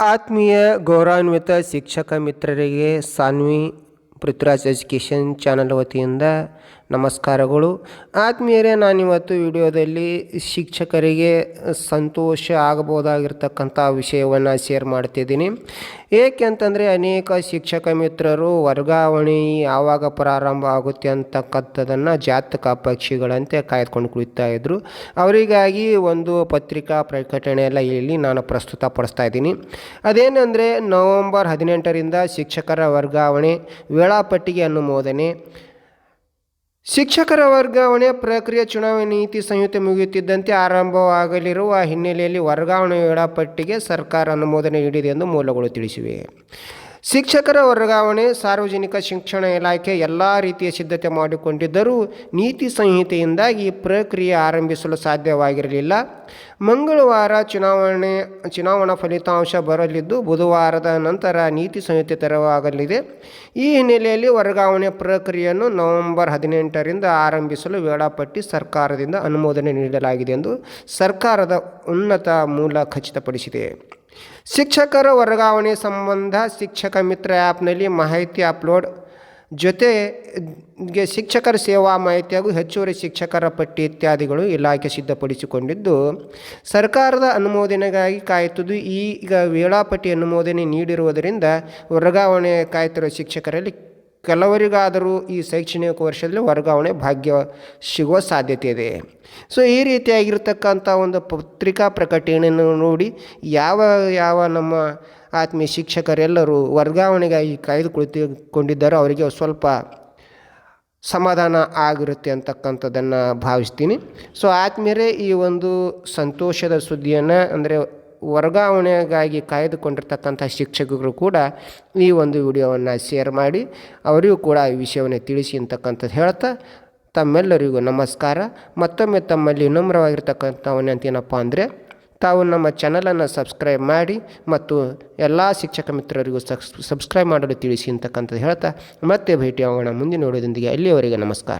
ಆತ್ಮೀಯ ಗೌರವಾನ್ವಿತ ಶಿಕ್ಷಕ ಮಿತ್ರರಿಗೆ ಸಾನ್ವಿ ಪೃಥ್ವಿರಾಜ್ ಎಜುಕೇಷನ್ ಚಾನಲ್ ವತಿಯಿಂದ ನಮಸ್ಕಾರಗಳು. ಆತ್ಮೀಯರೇ, ನಾನಿವತ್ತು ವಿಡಿಯೋದಲ್ಲಿ ಶಿಕ್ಷಕರಿಗೆ ಸಂತೋಷ ಆಗಬಹುದಾಗಿರ್ತಕ್ಕಂಥ ವಿಷಯವನ್ನು ಶೇರ್ ಮಾಡ್ತಿದ್ದೀನಿ. ಏಕೆಂತಂದರೆ ಅನೇಕ ಶಿಕ್ಷಕ ಮಿತ್ರರು ವರ್ಗಾವಣೆ ಯಾವಾಗ ಪ್ರಾರಂಭ ಆಗುತ್ತೆ ಅಂತಕ್ಕಂಥದ್ದನ್ನು ಜಾತಕ ಪಕ್ಷಿಗಳಂತೆ ಕಾಯ್ದುಕೊಂಡು ಕುಳಿತಾ ಇದ್ದರು ಅವರಿಗಾಗಿ ಒಂದು ಪತ್ರಿಕಾ ಪ್ರಕಟಣೆ ಎಲ್ಲ ಇಲ್ಲಿ ನಾನು ಪ್ರಸ್ತುತಪಡಿಸ್ತಾ ಇದ್ದೀನಿ. ಅದೇನೆಂದರೆ, ನವೆಂಬರ್ ಹದಿನೆಂಟರಿಂದ ಶಿಕ್ಷಕರ ವರ್ಗಾವಣೆ ವೇಳಾಪಟ್ಟಿಗೆ ಅನುಮೋದನೆ ಶಿಕ್ಷಕರ ವರ್ಗಾವಣೆ ಪ್ರಕ್ರಿಯೆ ಚುನಾವಣೆ ನೀತಿ ಸಂಹಿತೆ ಮುಗಿಯುತ್ತಿದ್ದಂತೆ ಆರಂಭವಾಗಲಿರುವ ಹಿನ್ನೆಲೆಯಲ್ಲಿ ವರ್ಗಾವಣೆ ವೇಳಾಪಟ್ಟಿಗೆ ಸರ್ಕಾರ ಅನುಮೋದನೆ ನೀಡಿದೆ ಎಂದು ಮೂಲಗಳು ತಿಳಿಸಿವೆ. ಶಿಕ್ಷಕರ ವರ್ಗಾವಣೆ, ಸಾರ್ವಜನಿಕ ಶಿಕ್ಷಣ ಇಲಾಖೆ ಎಲ್ಲ ರೀತಿಯ ಸಿದ್ಧತೆ ಮಾಡಿಕೊಂಡಿದ್ದರೂ ನೀತಿ ಸಂಹಿತೆಯಿಂದಾಗಿ ಪ್ರಕ್ರಿಯೆ ಆರಂಭಿಸಲು ಸಾಧ್ಯವಾಗಿರಲಿಲ್ಲ. ಮಂಗಳವಾರ ಚುನಾವಣೆ, ಚುನಾವಣಾ ಫಲಿತಾಂಶ ಬರಲಿದ್ದು ಬುಧವಾರದ ನಂತರ ನೀತಿ ಸಂಹಿತೆ ತೆರವಾಗಲಿದೆ. ಈ ಹಿನ್ನೆಲೆಯಲ್ಲಿ ವರ್ಗಾವಣೆ ಪ್ರಕ್ರಿಯೆಯನ್ನು ನವೆಂಬರ್ ಹದಿನೆಂಟರಿಂದ ಆರಂಭಿಸಲು ವೇಳಾಪಟ್ಟಿ ಸರ್ಕಾರದಿಂದ ಅನುಮೋದನೆ ನೀಡಲಾಗಿದೆ ಎಂದು ಸರ್ಕಾರದ ಉನ್ನತ ಮೂಲ ಖಚಿತಪಡಿಸಿದೆ. ಶಿಕ್ಷಕರ ವರ್ಗಾವಣೆ ಸಂಬಂಧ ಶಿಕ್ಷಕ ಮಿತ್ರ ಆ್ಯಪ್ನಲ್ಲಿ ಮಾಹಿತಿ ಅಪ್ಲೋಡ್. ಜೊತೆಗೆ ಶಿಕ್ಷಕರ ಸೇವಾ ಮಾಹಿತಿ ಹಾಗೂ ಹೆಚ್ಚುವರಿ ಶಿಕ್ಷಕರ ಪಟ್ಟಿ ಇತ್ಯಾದಿಗಳು ಇಲಾಖೆ ಸಿದ್ಧಪಡಿಸಿಕೊಂಡಿದ್ದು, ಸರ್ಕಾರದ ಅನುಮೋದನೆಗಾಗಿ ಕಾಯುತ್ತಿದ್ದು, ಈಗ ವೇಳಾಪಟ್ಟಿ ಅನುಮೋದನೆ ನೀಡಿರುವುದರಿಂದ ವರ್ಗಾವಣೆ ಕಾಯ್ತಿರುವ ಶಿಕ್ಷಕರಲ್ಲಿ ಕೆಲವರಿಗಾದರೂ ಈ ಶೈಕ್ಷಣಿಕ ವರ್ಷದಲ್ಲಿ ವರ್ಗಾವಣೆ ಭಾಗ್ಯ ಸಿಗುವ ಸಾಧ್ಯತೆ ಇದೆ ಸೊ ಈ ರೀತಿಯಾಗಿರ್ತಕ್ಕಂಥ ಒಂದು ಪತ್ರಿಕಾ ಪ್ರಕಟಣೆಯನ್ನು ನೋಡಿ ಯಾವ ಯಾವ ನಮ್ಮ ಆತ್ಮೀಯ ಶಿಕ್ಷಕರೆಲ್ಲರೂ ವರ್ಗಾವಣೆಗಾಗಿ ಕಾಯ್ದು ಕುಳಿತುಕೊಂಡಿದ್ದಾರೋ ಅವರಿಗೆ ಸ್ವಲ್ಪ ಸಮಾಧಾನ ಆಗಿರುತ್ತೆ ಅಂತಕ್ಕಂಥದ್ದನ್ನು ಭಾವಿಸ್ತೀನಿ. ಸೊ ಆತ್ಮೀಯರೇ ಈ ಒಂದು ಸಂತೋಷದ ಸುದ್ದಿಯನ್ನು, ಅಂದರೆ ವರ್ಗಾವಣೆಗಾಗಿ ಕಾಯ್ದುಕೊಂಡಿರ್ತಕ್ಕಂಥ ಶಿಕ್ಷಕರು ಕೂಡ ಈ ಒಂದು ವಿಡಿಯೋವನ್ನು ಶೇರ್ ಮಾಡಿ, ಅವರಿಗೂ ಕೂಡ ಈ ವಿಷಯವನ್ನು ತಿಳಿಸಿ ಅಂತಕ್ಕಂಥದ್ದು ಹೇಳ್ತಾ ತಮ್ಮೆಲ್ಲರಿಗೂ ನಮಸ್ಕಾರ. ಮತ್ತೊಮ್ಮೆ ತಮ್ಮಲ್ಲಿ ವಿನಮ್ರವಾಗಿರ್ತಕ್ಕಂಥವನ್ನಂತೇನಪ್ಪ ಅಂದರೆ, ತಾವು ನಮ್ಮ ಚಾನಲನ್ನು ಸಬ್ಸ್ಕ್ರೈಬ್ ಮಾಡಿ ಮತ್ತು ಎಲ್ಲ ಶಿಕ್ಷಕ ಮಿತ್ರರಿಗೂ ಸಬ್ಸ್ಕ್ರೈಬ್ ಮಾಡಲು ತಿಳಿಸಿ ಅಂತಕ್ಕಂಥದ್ದು ಹೇಳ್ತಾ ಮತ್ತೆ ಭೇಟಿಯಾಗೋಣ ಮುಂದಿನ ವಿಡಿಯೋದೊಂದಿಗೆ. ಅಲ್ಲಿಯವರೆಗೆ ನಮಸ್ಕಾರ.